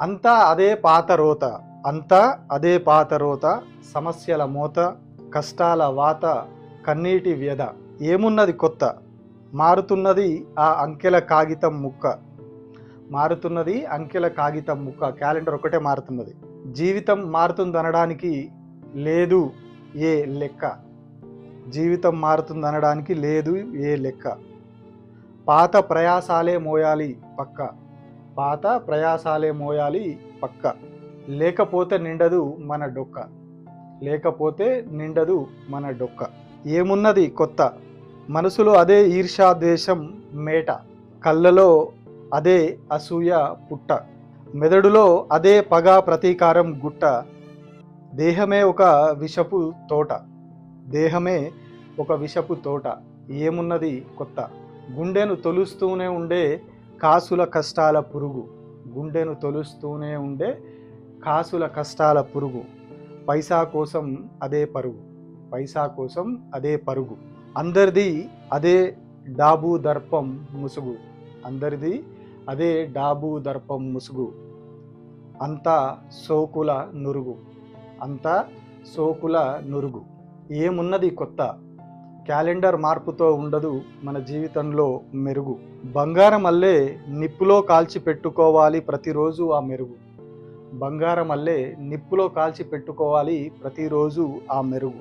అంతా అదే పాత రోత అంతా అదే పాత రోత సమస్యల మోత కష్టాల వాత కన్నీటి వ్యధ ఏమున్నది కొత్త? మారుతున్నది ఆ అంకెల కాగితం ముక్క. మారుతున్నది అంకెల కాగితం ముక్క క్యాలెండర్ ఒకటే మారుతున్నది. జీవితం మారుతుందనడానికి లేదు ఏ లెక్క? జీవితం మారుతుందనడానికి లేదు ఏ లెక్క? పాత ప్రయాసాలే మోయాలి పక్క. పాత ప్రయాసాలే మోయాలి పక్క. లేకపోతే నిండదు మన డొక్క. లేకపోతే నిండదు మన డొక్క. ఏమున్నది కొత్త? మనసులో అదే ఈర్ష్యా మేట. కళ్ళలో అదే అసూయ పుట్ట. మెదడులో అదే పగ ప్రతీకారం గుట్ట. దేహమే ఒక విషపు తోట. దేహమే ఒక విషపు తోట. ఏమున్నది కొత్త? గుండెను తొలుస్తూనే ఉండే కాసుల కష్టాల పురుగు. గుండెను తొలుస్తూనే ఉండే కాసుల కష్టాల పురుగు. పైసా కోసం అదే పరుగు. పైసా కోసం అదే పరుగు. అందరిది అదే డాబు దర్పం ముసుగు. అందరిది అదే డాబు దర్పం ముసుగు. అంతా సోకుల నురుగు. అంతా సోకుల నురుగు. ఏమున్నది కొత్త? క్యాలెండర్ మార్పుతో ఉండదు మన జీవితంలో మెరుగు. బంగారం అల్లే నిప్పులో కాల్చి పెట్టుకోవాలి ప్రతిరోజు ఆ మెరుగు. బంగారం అల్లే నిప్పులో కాల్చి పెట్టుకోవాలి ప్రతిరోజు ఆ మెరుగు.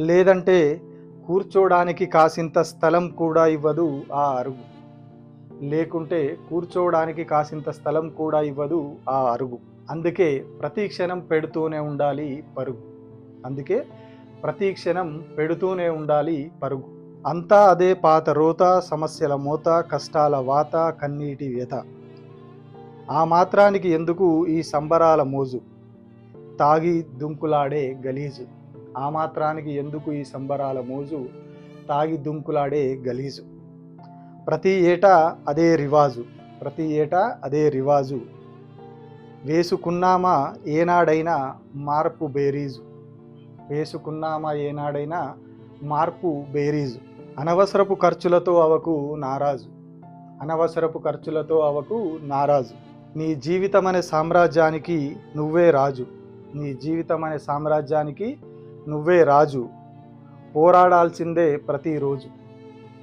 లేదంటే కూర్చోడానికి కాసింత స్థలం కూడా ఇవ్వదు ఆ అరుగు. లేకుంటే కూర్చోవడానికి కాసింత స్థలం కూడా ఇవ్వదు ఆ అరుగు. అందుకే ప్రతి క్షణం పెడుతూనే ఉండాలి పరుగు. అందుకే ప్రతి క్షణం పెడుతూనే ఉండాలి పరుగు. అంతా అదే పాత రోత సమస్యల మోత కష్టాల వాత కన్నీటి వ్యత ఆ మాత్రానికి ఎందుకు ఈ సంబరాల మోజు? తాగి దుంకులాడే గలీజు. ఆ మాత్రానికి ఎందుకు ఈ సంబరాల మోజు? తాగి దుంకులాడే గలీజు. ప్రతి ఏటా అదే రివాజు. ప్రతి ఏటా అదే రివాజు. వేసుకున్నామా ఏనాడైనా మార్పు బేరీజు. వేసుకున్నామా ఏనాడైనా మార్పు బేరీజు. అనవసరపు ఖర్చులతో అవకు నారాజు. అనవసరపు ఖర్చులతో అవకు నారాజు. నీ జీవితం అనే సామ్రాజ్యానికి నువ్వే రాజు. నీ జీవితం అనే సామ్రాజ్యానికి నువ్వే రాజు. పోరాడాల్సిందే ప్రతిరోజు.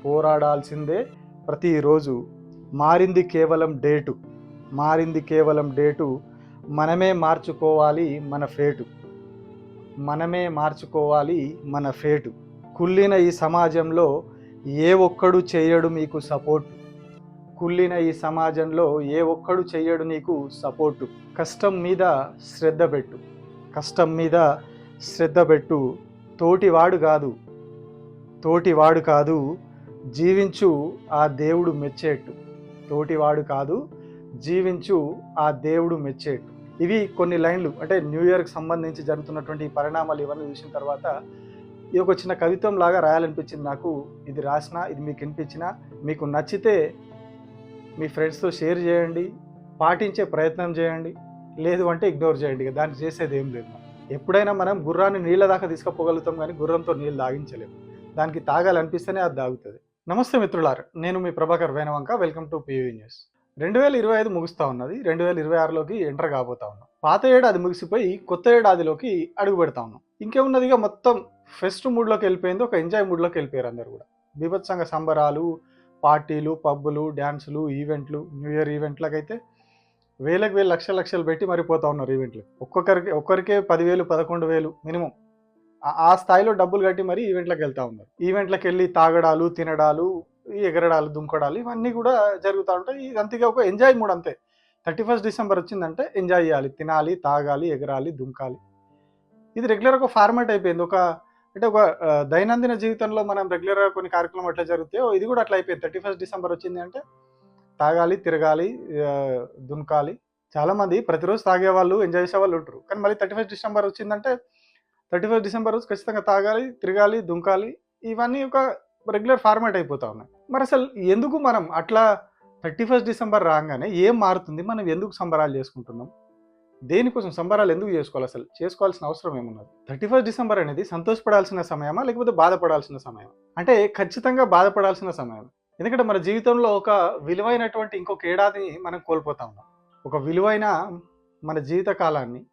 పోరాడాల్సిందే ప్రతిరోజు. మారింది కేవలం డేటు. మారింది కేవలం డేటు. మనమే మార్చుకోవాలి మన ఫేటు మనమే మార్చుకోవాలి మన ఫేటు. కుళ్ళిన ఈ సమాజంలో ఏ ఒక్కడు చేయడు మీకు సపోర్ట్. కుళ్ళిన ఈ సమాజంలో ఏ ఒక్కడు చెయ్యడు నీకు సపోర్టు. కష్టం మీద శ్రద్ధ పెట్టు. కష్టం మీద శ్రద్ధ పెట్టు. తోటివాడు కాదు. తోటివాడు కాదు. జీవించు ఆ దేవుడు మెచ్చేట్టు. తోటివాడు కాదు. జీవించు ఆ దేవుడు మెచ్చేట్టు. ఇవి కొన్ని లైన్లు. అంటే న్యూ ఇయర్కి సంబంధించి జరుగుతున్నటువంటి పరిణామాలు ఇవన్నీ చూసిన తర్వాత ఇది ఒక చిన్న కవిత్వం లాగా రాయాలనిపించింది నాకు. ఇది రాసిన ఇది మీకు వినిపించిన మీకు నచ్చితే మీ ఫ్రెండ్స్తో షేర్ చేయండి పాటించే ప్రయత్నం చేయండి లేదు అంటే ఇగ్నోర్ చేయండి. ఇక దాన్ని చేసేది ఏం లేదు. ఎప్పుడైనా మనం గుర్రాన్ని నీళ్ళ దాకా తీసుకుపోగలుగుతాం కానీ గుర్రంతో నీళ్ళు తాగించలేము. దానికి తాగాలనిపిస్తేనే అది తాగుతుంది. నమస్తే మిత్రులారు నేను మీ Prabhakar Venavanka. Welcome to PV news. రెండు వేల ఇరవై ఐదు ముగుస్తూ ఉన్నది. రెండు వేల ఇరవై ఆరులోకి ఎంటర్ కాబోతా ఉన్నాం. పాత ఏడాది ముగిసిపోయి కొత్త ఏడాదిలోకి అడుగు పెడతా ఉన్నాం. ఇంకేమున్నదిగా మొత్తం ఫెస్ట్ మూడ్లోకి వెళ్ళిపోయింది. ఒక ఎంజాయ్ మూడ్లోకి వెళ్ళిపోయారు అందరు కూడా. బీభత్సంగ సంబరాలు పార్టీలు పబ్బులు డ్యాన్సులు ఈవెంట్లు న్యూ ఇయర్ ఈవెంట్లకైతే వేలకు వేలు లక్షల లక్షలు పెట్టి మరిపోతా ఉన్నారు ఈవెంట్లు. ఒక్కొక్కరికి ఒక్కరికే పదివేలు పదకొండు వేలు మినిమం. ఆ- స్థాయిలో డబ్బులు కట్టి మరి ఈవెంట్లకు వెళ్తూ ఉన్నారు. ఈవెంట్లకు వెళ్ళి తాగడాలు తినడాలు ఎగరడాలు దుంకడాలు ఇవన్నీ కూడా జరుగుతూ ఉంటాయి. ఇది అంతగా ఒక ఎంజాయ్ మూడ్ అంతే. థర్టీ ఫస్ట్ డిసెంబర్ వచ్చిందంటే ఎంజాయ్ చేయాలి తినాలి తాగాలి ఎగరాలి దుంకాలి. ఇది రెగ్యులర్ ఒక ఫార్మాట్ అయిపోయింది. ఒక అంటే ఒక దైనందిన జీవితంలో మనం రెగ్యులర్గా కొన్ని కార్యక్రమం అట్లా జరుగుతాయో ఇది కూడా అట్లా అయిపోయింది. థర్టీ ఫస్ట్ డిసెంబర్ వచ్చింది అంటే తాగాలి తిరగాలి దుంకాలి. చాలామంది ప్రతిరోజు తాగే వాళ్ళు ఎంజాయ్ చేసే వాళ్ళు ఉంటారు. కానీ మళ్ళీ థర్టీ ఫస్ట్ డిసెంబర్ వచ్చిందంటే థర్టీ ఫస్ట్ డిసెంబర్ రోజు ఖచ్చితంగా తాగాలి తిరగాలి దుంకాలి ఇవన్నీ ఒక రెగ్యులర్ ఫార్మాట్ అయిపోతా ఉన్నాయి. మరి అసలు ఎందుకు మనం అట్లా థర్టీ ఫస్ట్ డిసెంబర్ రాగానే ఏం మారుతుంది? మనం ఎందుకు సంబరాలు చేసుకుంటున్నాం? దేనికోసం సంబరాలు ఎందుకు చేసుకోవాలి అసలు? చేసుకోవాల్సిన అవసరం ఏమున్నది? థర్టీ ఫస్ట్ డిసెంబర్ అనేది సంతోషపడాల్సిన సమయమా లేకపోతే బాధపడాల్సిన సమయం అంటే ఖచ్చితంగా బాధపడాల్సిన సమయం. ఎందుకంటే మన జీవితంలో ఒక విలువైనటువంటి ఇంకొక ఏడాదిని మనం కోల్పోతా ఉన్నాం. ఒక విలువైన మన జీవిత కాలాన్ని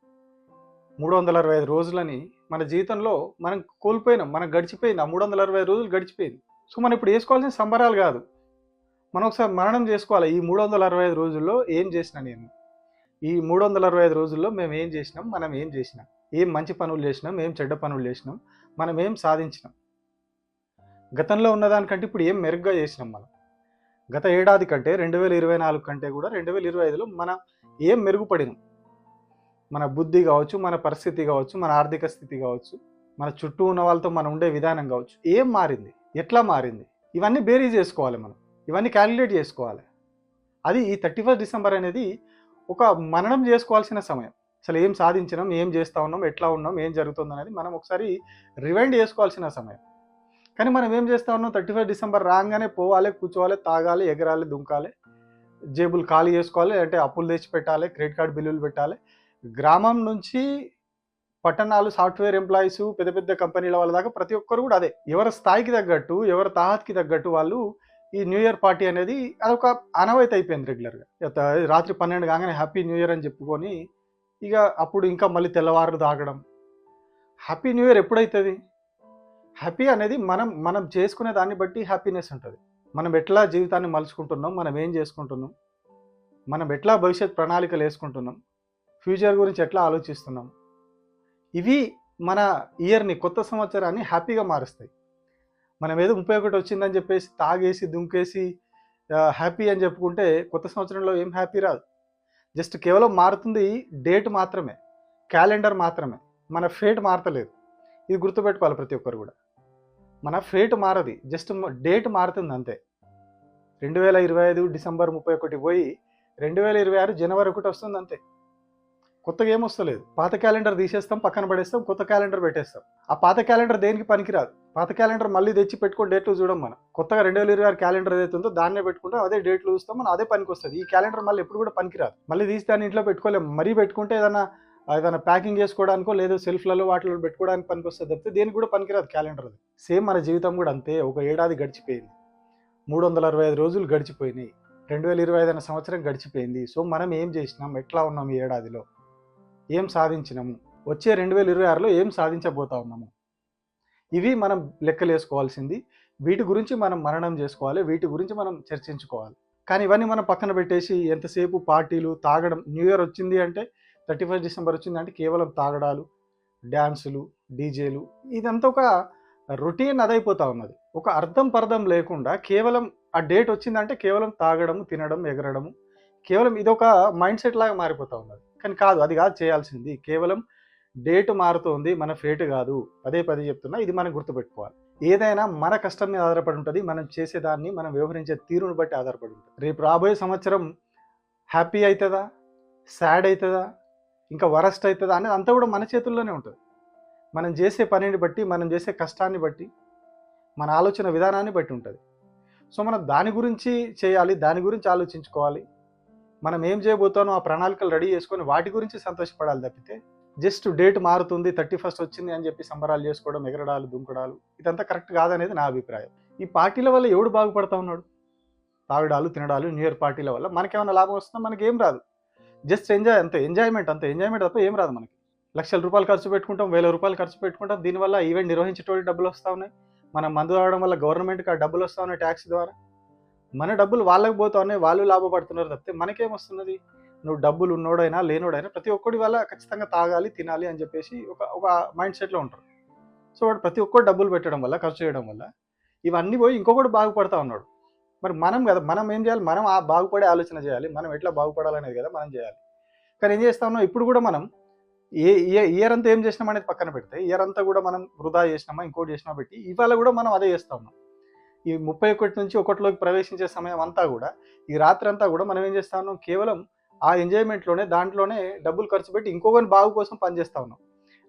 మూడు వందల అరవై ఐదు రోజులని మన జీవితంలో మనం కోల్పోయినాం మనం గడిచిపోయింది ఆ మూడు వందల అరవై ఐదు రోజులు గడిచిపోయింది. సో మనం ఇప్పుడు వేసుకోవాల్సిన సంబరాలు కాదు. మనం ఒకసారి మరణం చేసుకోవాలి. ఈ మూడు వందల అరవై ఐదు రోజుల్లో ఏం చేసిన నేను? ఈ మూడు వందల అరవై ఐదు రోజుల్లో మేము ఏం చేసినాం? మనం ఏం చేసినాం? ఏం మంచి పనులు చేసినాం? ఏం చెడ్డ పనులు చేసినాం? మనం ఏం సాధించినాం? గతంలో ఉన్నదానికంటే ఇప్పుడు ఏం మెరుగ్గా చేసినాం మనం? గత ఏడాది కంటే రెండు వేల ఇరవై నాలుగు కంటే కూడా రెండు వేల ఇరవై ఐదులో మనం ఏం మెరుగుపడినాం? మన బుద్ధి కావచ్చు మన పరిస్థితి కావచ్చు మన ఆర్థిక స్థితి కావచ్చు మన చుట్టూ ఉన్న వాళ్ళతో మనం ఉండే విధానం కావచ్చు ఏం మారింది? ఎట్లా మారింది? ఇవన్నీ బేరీ చేసుకోవాలి మనం. ఇవన్నీ క్యాలిక్యులేట్ చేసుకోవాలి. అది ఈ థర్టీ ఫస్ట్ డిసెంబర్ అనేది ఒక మననం చేసుకోవాల్సిన సమయం. అసలు ఏం సాధించినాం? ఏం చేస్తూ ఉన్నాం? ఎట్లా ఉన్నాం? ఏం జరుగుతుంది అనేది మనం ఒకసారి రివైండ్ చేసుకోవాల్సిన సమయం. కానీ మనం ఏం చేస్తా ఉన్నాం? థర్టీ ఫస్ట్ డిసెంబర్ రాగానే పోవాలి కూర్చోవాలి తాగాలి ఎగరాలి దుంకాలి. జేబులు ఖాళీ చేసుకోవాలి అంటే అప్పులు తెచ్చి పెట్టాలి క్రెడిట్ కార్డు బిల్లులు పెట్టాలి. గ్రామం నుంచి పట్టణాలు సాఫ్ట్వేర్ ఎంప్లాయీస్ పెద్ద పెద్ద కంపెనీల వాళ్ళ దాకా ప్రతి ఒక్కరు కూడా అదే. ఎవరి స్థాయికి తగ్గట్టు ఎవరి తాహత్కి తగ్గట్టు వాళ్ళు ఈ న్యూ ఇయర్ పార్టీ అనేది అదొక అనవాయితీ అయిపోయింది రెగ్యులర్గా. రాత్రి పన్నెండు కాగానే హ్యాపీ న్యూ ఇయర్ అని చెప్పుకొని ఇక అప్పుడు ఇంకా మళ్ళీ తెల్లవారు తాగడం. హ్యాపీ న్యూ ఇయర్ ఎప్పుడైతుంది? హ్యాపీ అనేది మనం మనం చేసుకునే దాన్ని బట్టి హ్యాపీనెస్ ఉంటుంది. మనం ఎట్లా జీవితాన్ని మలుచుకుంటున్నాం మనం ఏం చేసుకుంటున్నాం మనం ఎట్లా భవిష్యత్ ప్రణాళికలు వేసుకుంటున్నాం ఫ్యూచర్ గురించి ఎట్లా ఆలోచిస్తున్నాం ఇవి మన ఇయర్ని కొత్త సంవత్సరాన్ని హ్యాపీగా మారుస్తాయి. మనం ఏదో ముప్పై ఒకటి వచ్చిందని చెప్పేసి తాగేసి దుంకేసి హ్యాపీ అని చెప్పుకుంటే కొత్త సంవత్సరంలో ఏం హ్యాపీ రాదు. జస్ట్ కేవలం మారుతుంది డేట్ మాత్రమే క్యాలెండర్ మాత్రమే. మన ఫేట్ మారతలేదు. ఇది గుర్తుపెట్టుకోవాలి ప్రతి ఒక్కరు కూడా. మన ఫేట్ మారది జస్ట్ డేట్ మారుతుంది అంతే. రెండు వేల ఇరవై ఐదు డిసెంబర్ ముప్పై ఒకటి పోయి రెండు వేల ఇరవై ఆరు జనవరి ఒకటి వస్తుంది అంతే. కొత్తగా ఏమొస్తలేదు పాత క్యాలెండర్ తీసేస్తాం పక్కన పడేస్తాం కొత్త క్యాలెండర్ పెట్టేస్తాం. ఆ పాత క్యాలెండర్ దేనికి పనికిరాదు? పాత క్యాలెండర్ మళ్ళీ తెచ్చి పెట్టుకొని డేట్లు చూడం మనం. కొత్తగా రెండు వేల ఇరవై ఆరు క్యాలెండర్ ఏదైతే ఉందో దాన్నే పెట్టుకుంటాం అదే డేట్లు చూస్తాం మనం అదే పనికి వస్తుంది. ఈ క్యాలెండర్ మళ్ళీ ఎప్పుడు కూడా పనికిరాదు. మళ్ళీ తీసి దాన్ని ఇంట్లో పెట్టుకోలేము మరీ పెట్టుకుంటే ఏదైనా ఏదైనా ప్యాకింగ్ చేసుకోవడానికో లేదా సెల్ఫ్లలో వాటిలో పెట్టుకోవడానికి పనికి వస్తుంది తప్పితే దేనికి కూడా పనికిరాదు క్యాలెండర్ అది. సేమ్ మన జీవితం కూడా అంతే. ఒక ఏడాది గడిచిపోయింది. మూడు వందల అరవై ఐదు రోజులు గడిచిపోయినాయి. రెండు వేల ఇరవై ఐదు సంవత్సరం గడిచిపోయింది. సో మనం ఏం చేసినాం? ఎట్లా ఉన్నాం ఈ ఏడాదిలో? ఏం సాధించినాము? వచ్చే రెండు వేల ఇరవై ఆరులో ఏం సాధించబోతా ఉన్నాము? ఇవి మనం లెక్కలు వేసుకోవాల్సింది వీటి గురించి మనం మరణం చేసుకోవాలి. వీటి గురించి మనం చర్చించుకోవాలి. కానీ ఇవన్నీ మనం పక్కన పెట్టేసి ఎంతసేపు పార్టీలు తాగడం న్యూ ఇయర్ వచ్చింది అంటే థర్టీ ఫస్ట్ డిసెంబర్ వచ్చింది అంటే కేవలం తాగడాలు డ్యాన్సులు డీజేలు ఇదంతా ఒక రొటీన్ అదైపోతా ఉన్నది. ఒక అర్థం పర్థం లేకుండా కేవలం ఆ డేట్ వచ్చిందంటే కేవలం తాగడము తినడం ఎగరడము కేవలం ఇదొక మైండ్ సెట్ లాగా మారిపోతూ ఉన్నది. కానీ కాదు అది కాదు చేయాల్సింది. కేవలం డేట్ మారుతోంది మన ఫేట్ కాదు. పదే పదే చెప్తున్నా ఇది మనం గుర్తుపెట్టుకోవాలి. ఏదైనా మన కష్టం మీద ఆధారపడి ఉంటుంది మనం చేసేదాన్ని మనం వ్యవహరించే తీరును బట్టి ఆధారపడి ఉంటుంది. రేపు రాబోయే సంవత్సరం హ్యాపీ అవుతుందా సాడ్ అవుతుందా ఇంకా వరస్ట్ అవుతుందా అనేది అంతా కూడా మన చేతుల్లోనే ఉంటుంది. మనం చేసే పనిని బట్టి మనం చేసే కష్టాన్ని బట్టి మన ఆలోచన విధానాన్ని బట్టి ఉంటుంది. సో మనం దాని గురించి చేయాలి దాని గురించి ఆలోచించుకోవాలి. మనం ఏం చేయబోతానో ఆ ప్రణాళికలు రెడీ చేసుకొని వాటి గురించి సంతోషపడాలి తప్పితే జస్ట్ డేట్ మారుతుంది థర్టీ ఫస్ట్ వచ్చింది అని చెప్పి సంబరాలు చేసుకోవడం ఎగరడాలు దుంకడాలు ఇదంతా కరెక్ట్ కాదనేది నా అభిప్రాయం. ఈ పార్టీల వల్ల ఎవడు బాగుపడతా ఉన్నాడు? తాగడాలు తినడాలు న్యూ ఇయర్ పార్టీల వల్ల మనకేమైనా లాభం వస్తుందా? మనకి ఏం రాదు. జస్ట్ ఎంజాయ్ అంతే ఎంజాయ్మెంట్ అంతే ఎంజాయ్మెంట్ తప్ప ఏం రాదు మనకి. లక్షల రూపాయలు ఖర్చు పెట్టుకుంటాం వేల రూపాయలు ఖర్చు పెట్టుకుంటాం దీనివల్ల ఈవెంట్ నిర్వహించేటువంటి డబ్బులు వస్తూ ఉన్నాయి. మనం మందు తాగడం వల్ల గవర్నమెంట్కి ఆ డబ్బులు వస్తూ ఉన్నాయి ట్యాక్స్ ద్వారా. మన డబ్బులు వాళ్ళకి పోతావున్నాయి వాళ్ళు లాభపడుతున్నారు తప్పితే మనకేం వస్తున్నది నువ్వు డబ్బులు ఉన్నోడైనా లేనోడైనా ప్రతి ఒక్కడి వల్ల ఖచ్చితంగా తాగాలి తినాలి అని చెప్పేసి ఒక ఒక మైండ్ సెట్లో ఉంటారు. సో వాడు ప్రతి ఒక్కరు డబ్బులు పెట్టడం వల్ల ఖర్చు చేయడం వల్ల ఇవన్నీ పోయి ఇంకొకటి బాగుపడతా ఉన్నాడు. మరి మనం కదా మనం ఏం చేయాలి? మనం ఆ బాగుపడే ఆలోచన చేయాలి. మనం ఎట్లా బాగుపడాలనేది కదా మనం చేయాలి. కానీ ఏం చేస్తా ఉన్నాం? ఇప్పుడు కూడా మనం ఏ ఇయర్ అంతా ఏం చేసినాం అనేది పక్కన పెడితే ఇయర్ అంతా కూడా మనం వృధా చేసినామా ఇంకోటి చేసినా పెట్టి ఇవాళ కూడా మనం అదే చేస్తా ఉన్నాం. ఈ ముప్పై ఒకటి నుంచి ఒకటిలోకి ప్రవేశించే సమయం అంతా కూడా ఈ రాత్రి అంతా కూడా మనం ఏం చేస్తా ఉన్నాం? కేవలం ఆ ఎంజాయ్మెంట్లోనే దాంట్లోనే డబ్బులు ఖర్చు పెట్టి ఇంకొకరి బాగు కోసం పనిచేస్తా ఉన్నాం.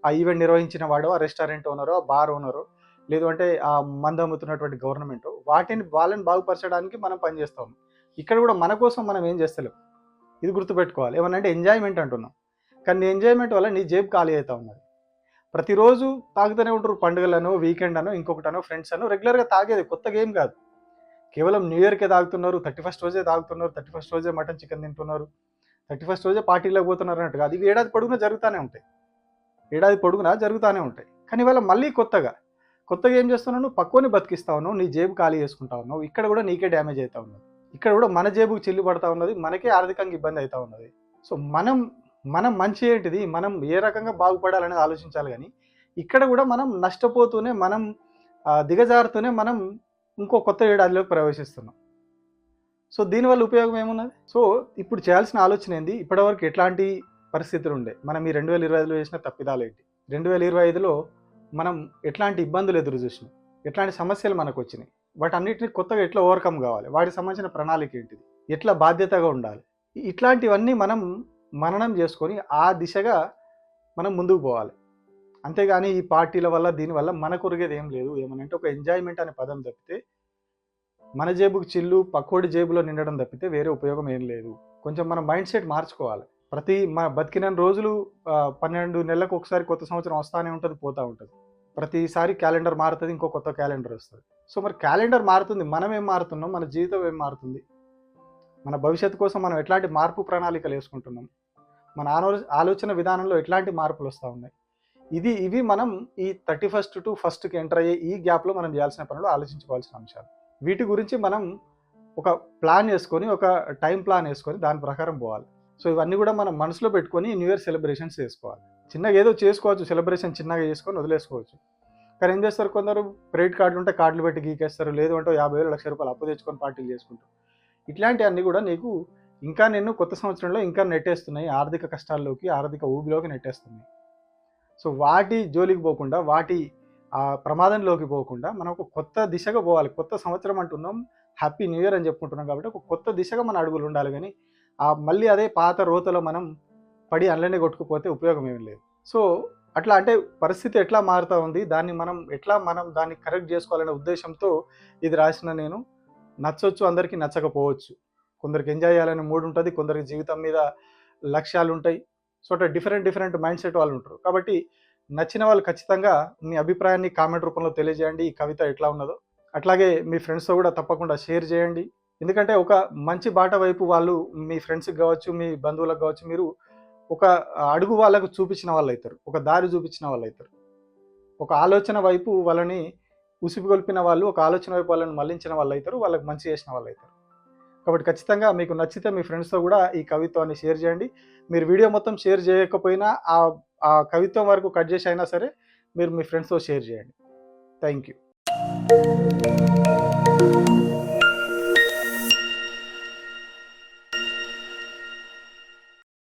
ఆ ఈవెంట్ నిర్వహించిన వాడు ఆ రెస్టారెంట్ ఓనరు ఆ బార్ ఓనరు లేదు అంటే ఆ మందమ్ముతున్నటువంటి గవర్నమెంట్ వాటిని వాళ్ళని బాగుపరచడానికి మనం పనిచేస్తా ఉన్నాం. ఇక్కడ కూడా మన కోసం మనం ఏం చేస్తలేం? ఇది గుర్తుపెట్టుకోవాలి. ఏమన్నా అంటే ఎంజాయ్మెంట్ అంటున్నాం. కానీ ఎంజాయ్మెంట్ వల్ల నీ జేబు ఖాళీ అవుతా ఉన్నది. ప్రతిరోజు తాగుతూనే ఉంటారు. పండుగలను వీకెండ్ అనో ఇంకొకటనో ఫ్రెండ్స్ అనో రెగ్యులర్గా తాగేది కొత్త గేమ్ కాదు. కేవలం న్యూ ఇయర్కే తాగుతున్నారు థర్టీ ఫస్ట్ రోజే తాగుతున్నారు థర్టీ ఫస్ట్ రోజే మటన్ చికెన్ తింటున్నారు థర్టీ ఫస్ట్ రోజే పార్టీలో పోతున్నారు అన్నట్టు కాదు ఇవి ఏడాది పొడుగునా జరుగుతూనే ఉంటాయి. ఏడాది పొడుగునా జరుగుతూనే ఉంటాయి. కానీ ఇవాళ మళ్ళీ కొత్తగా కొత్తగా ఏం చేస్తున్నావు? నువ్వు పక్కోని బతికిస్తా ఉన్నావు నీ జేబు ఖాళీ చేసుకుంటా ఉన్నావు ఇక్కడ కూడా నీకే డ్యామేజ్ అవుతా ఉన్నది. ఇక్కడ కూడా మన జేబుకి చిల్లు పడతా ఉన్నది మనకే ఆర్థికంగా ఇబ్బంది అవుతా ఉన్నది. సో మనం మనం మంచి ఏంటిది? మనం ఏ రకంగా బాగుపడాలనేది ఆలోచించాలి కానీ ఇక్కడ కూడా మనం నష్టపోతూనే మనం దిగజారుతూనే మనం ఇంకో కొత్త ఏడాదిలోకి ప్రవేశిస్తున్నాం. సో దీనివల్ల ఉపయోగం ఏమున్నది? సో ఇప్పుడు చేయాల్సిన ఆలోచన ఏంది? ఇప్పటివరకు ఎట్లాంటి పరిస్థితులు ఉండే? మనం ఈ రెండు వేల ఇరవై ఐదులో చేసిన తప్పిదాలు ఏంటి? రెండు వేల ఇరవై ఐదులో మనం ఎట్లాంటి ఇబ్బందులు ఎదురు చూసినాం? ఎట్లాంటి సమస్యలు మనకు వచ్చినాయి? వాటన్నిటిని కొత్తగా ఎట్లా ఓవర్కమ్ కావాలి? వాటికి సంబంధించిన ప్రణాళిక ఏంటిది? ఎట్లా బాధ్యతగా ఉండాలి? ఇట్లాంటివన్నీ మనం మననం చేసుకొని ఆ దిశగా మనం ముందుకు పోవాలి. అంతేగాని ఈ పార్టీల వల్ల దీనివల్ల మన కొరిగేది ఏం లేదు. ఏమనంటే ఒక ఎంజాయ్మెంట్ అనే పదం తప్పితే మన జేబుకి చిల్లు పక్కోడి జేబులో నిండడం తప్పితే వేరే ఉపయోగం ఏం లేదు. కొంచెం మన మైండ్ సెట్ మార్చుకోవాలి. ప్రతి మన బతికిన రోజులు పన్నెండు నెలలకు ఒకసారి కొత్త సంవత్సరం వస్తానే ఉంటుంది పోతూ ఉంటుంది. ప్రతిసారి క్యాలెండర్ మారుతుంది ఇంకో కొత్త క్యాలెండర్ వస్తుంది. సో మరి క్యాలెండర్ మారుతుంది మనం ఏం మారుతున్నాం మన జీవితం ఏం మారుతుంది? మన భవిష్యత్తు కోసం మనం ఎట్లాంటి మార్పు ప్రణాళికలు వేసుకుంటున్నాం? మన ఆలో ఆలోచన విధానంలో ఎట్లాంటి మార్పులు వస్తూ ఉన్నాయి? ఇది ఇవి మనం ఈ థర్టీ ఫస్ట్ టు ఫస్ట్కి ఎంటర్ అయ్యే ఈ గ్యాప్లో మనం చేయాల్సిన పనులు ఆలోచించుకోవాల్సిన అంశాలు. వీటి గురించి మనం ఒక ప్లాన్ వేసుకొని ఒక టైం ప్లాన్ వేసుకొని దాని ప్రకారం పోవాలి. సో ఇవన్నీ కూడా మనం మనసులో పెట్టుకొని న్యూ ఇయర్ సెలబ్రేషన్స్ చేసుకోవాలి. చిన్నగా ఏదో చేసుకోవచ్చు సెలబ్రేషన్ చిన్నగా చేసుకొని వదిలేసుకోవచ్చు. కానీ ఏం చేస్తారు కొందరు? క్రెడిట్ కార్డులు ఉంటే కార్డులు పెట్టి గీకేస్తారు లేదు అంటే యాభై వేలు లక్ష రూపాయలు అప్పు తెచ్చుకొని పార్టీలు చేసుకుంటారు. ఇట్లాంటివన్నీ కూడా నీకు ఇంకా నేను కొత్త సంవత్సరంలో ఇంకా నెట్టేస్తున్నాయి. ఆర్థిక కష్టాల్లోకి ఆర్థిక ఊబిలోకి నెట్టేస్తున్నాయి. సో వాటి జోలికి పోకుండా వాటి ఆ ప్రమాదంలోకి పోకుండా మనం ఒక కొత్త దిశగా పోవాలి. కొత్త సంవత్సరం అంటున్నాం హ్యాపీ న్యూ ఇయర్ అని చెప్పుకుంటున్నాం కాబట్టి ఒక కొత్త దిశగా మన అడుగులు ఉండాలి కానీ ఆ మళ్ళీ అదే పాత రోతలో మనం పడి అందులోనే కొట్టుకుపోతే ఉపయోగం ఏమీ లేదు. సో అట్లా అంటే పరిస్థితి ఎట్లా మారుతూ ఉంది దాన్ని మనం ఎట్లా మనం దాన్ని కరెక్ట్ చేసుకోవాలనే ఉద్దేశంతో ఇది రాసిన నేను. నచ్చవచ్చు అందరికీ నచ్చకపోవచ్చు. కొందరికి ఎంజాయ్ చేయాలనే మూడు ఉంటుంది కొందరికి జీవితం మీద లక్ష్యాలు ఉంటాయి. సో అట్లా డిఫరెంట్ డిఫరెంట్ మైండ్ సెట్ వాళ్ళు ఉంటారు. కాబట్టి నచ్చిన వాళ్ళు ఖచ్చితంగా మీ అభిప్రాయాన్ని కామెంట్ రూపంలో తెలియజేయండి ఈ కవిత ఎట్లా ఉన్నదో. అట్లాగే మీ ఫ్రెండ్స్తో కూడా తప్పకుండా షేర్ చేయండి. ఎందుకంటే ఒక మంచి బాట వైపు వాళ్ళు మీ ఫ్రెండ్స్కి కావచ్చు మీ బంధువులకు కావచ్చు మీరు ఒక అడుగు వాళ్ళకు చూపించిన వాళ్ళు అవుతారు. ఒక దారి చూపించిన వాళ్ళు అవుతారు. ఒక ఆలోచన వైపు వాళ్ళని ఉసిపిగొల్పిన వాళ్ళు ఒక ఆలోచన వైపు వాళ్ళని మళ్ళించిన వాళ్ళు అవుతారు. వాళ్ళకి మంచి చేసిన వాళ్ళు అవుతారు. కాబట్టి ఖచ్చితంగా మీకు నచ్చితే మీ ఫ్రెండ్స్తో కూడా ఈ కవిత్వాన్ని షేర్ చేయండి. మీరు వీడియో మొత్తం షేర్ చేయకపోయినా ఆ ఆ కవిత్వం వరకు కట్ చేసి అయినా సరే మీరు మీ ఫ్రెండ్స్తో షేర్ చేయండి. Thank you.